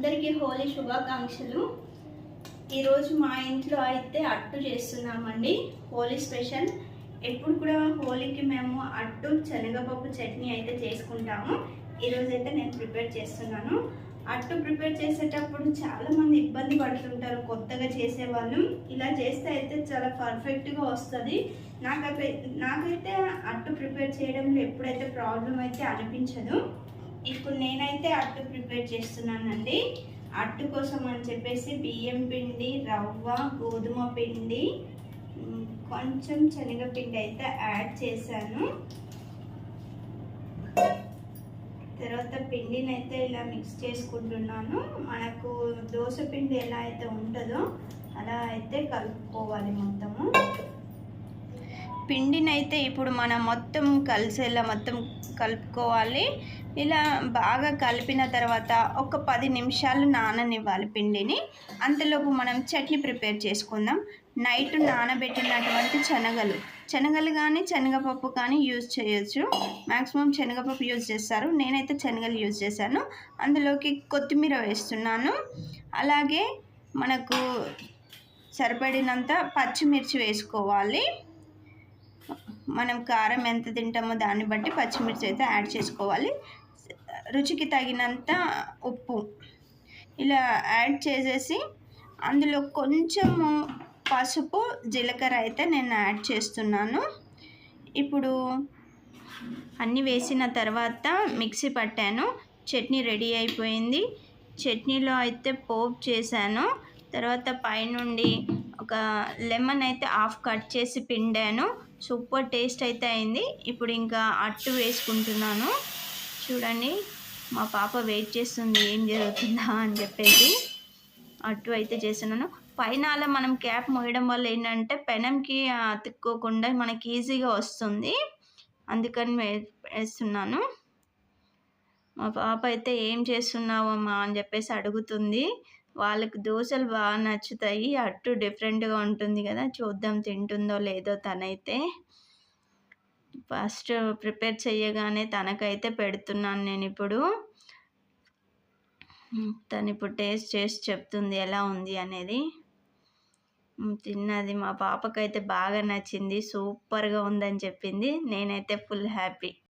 అందరికీ హోలీ శుభాకాంక్షలు. ఈరోజు మా ఇంట్లో అయితే అట్టు చేస్తున్నామండి హోలీ స్పెషల్. ఎప్పుడు కూడా హోలీకి మేము అట్టు శనగపప్పు చట్నీ అయితే చేసుకుంటాము. ఈరోజు అయితే నేను ప్రిపేర్ చేస్తున్నాను. అట్టు ప్రిపేర్ చేసేటప్పుడు చాలామంది ఇబ్బంది పడుతుంటారు కొత్తగా చేసేవాళ్ళు. ఇలా చేస్తే అయితే చాలా పర్ఫెక్ట్గా వస్తుంది. నాకైతే నాకైతే అట్టు ప్రిపేర్ చేయడంలో ఎప్పుడైతే ప్రాబ్లం అయితే అనిపించదు. ఇప్పుడు నేనైతే అట్టు ప్రిపేర్ చేస్తున్నానండి. అట్టు కోసం అని చెప్పేసి బియ్యం పిండి రవ్వ గోధుమ పిండి కొంచెం శనగపిండి అయితే యాడ్ చేశాను. తర్వాత పిండిని అయితే ఇలా మిక్స్ చేసుకుంటున్నాను. మనకు దోశ పిండి ఎలా అయితే ఉంటుందో అలా అయితే కలుపుకోవాలి మొత్తము. పిండినైతే ఇప్పుడు మనం మొత్తం కలిసేలా మొత్తం కలుపుకోవాలి. ఇలా బాగా కలిపిన తర్వాత ఒక పది నిమిషాలు నాననివ్వాలి పిండిని. అంతలోపు మనం చట్నీ ప్రిపేర్ చేసుకుందాం. నైట్ నానబెట్టినటువంటి శనగలు. శనగలు కానీ శనగపప్పు కానీ యూజ్ చేయొచ్చు. మ్యాక్సిమం శనగపప్పు యూజ్ చేస్తారు. నేనైతే శనగలు యూజ్ చేశాను. అందులోకి కొత్తిమీర వేస్తున్నాను. అలాగే మనకు సరిపడినంత పచ్చిమిర్చి వేసుకోవాలి. మనం కారం ఎంత తింటామో దాన్ని బట్టి పచ్చిమిర్చి అయితే యాడ్ చేసుకోవాలి. రుచికి తగినంత ఉప్పు ఇలా యాడ్ చేసేసి అందులో కొంచెము పసుపు జీలకర్ర అయితే నేను యాడ్ చేస్తున్నాను. ఇప్పుడు అన్నీ వేసిన తర్వాత మిక్సీ పట్టాను. చట్నీ రెడీ అయిపోయింది. చట్నీలో అయితే పోపు చేశాను. తర్వాత పైనుండి ఒక లెమన్ అయితే హాఫ్ కట్ చేసి పిండాను. సూపర్ టేస్ట్ అయితే అయింది. ఇప్పుడు ఇంకా అట్టు వేసుకుంటున్నాను. చూడండి మా పాప వెయిట్ చేస్తుంది ఏం జరుగుతుందా అని చెప్పేసి. అట్టు అయితే చేస్తున్నాను. పైన అలా మనం క్యాప్ మోయడం వల్ల ఏంటంటే పెనంకి అతుక్కోకుండా మనకి ఈజీగా వస్తుంది. అందుకని వేస్తున్నాను. మా పాప అయితే ఏం చేస్తున్నావమ్మా అని చెప్పేసి అడుగుతుంది. వాళ్ళకి దోశలు బాగా నచ్చుతాయి. అట్టు డిఫరెంట్గా ఉంటుంది కదా చూద్దాం తింటుందో లేదో తనైతే. ఫస్ట్ ప్రిపేర్ చేయగానే తనకైతే పెడుతున్నాను నేను ఇప్పుడు. తను ఇప్పుడు టేస్ట్ చేసి చెప్తుంది ఎలా ఉంది అనేది. తిన్నది. మా పాపకైతే బాగా నచ్చింది. సూపర్గా ఉందని చెప్పింది. నేనైతే ఫుల్ హ్యాపీ.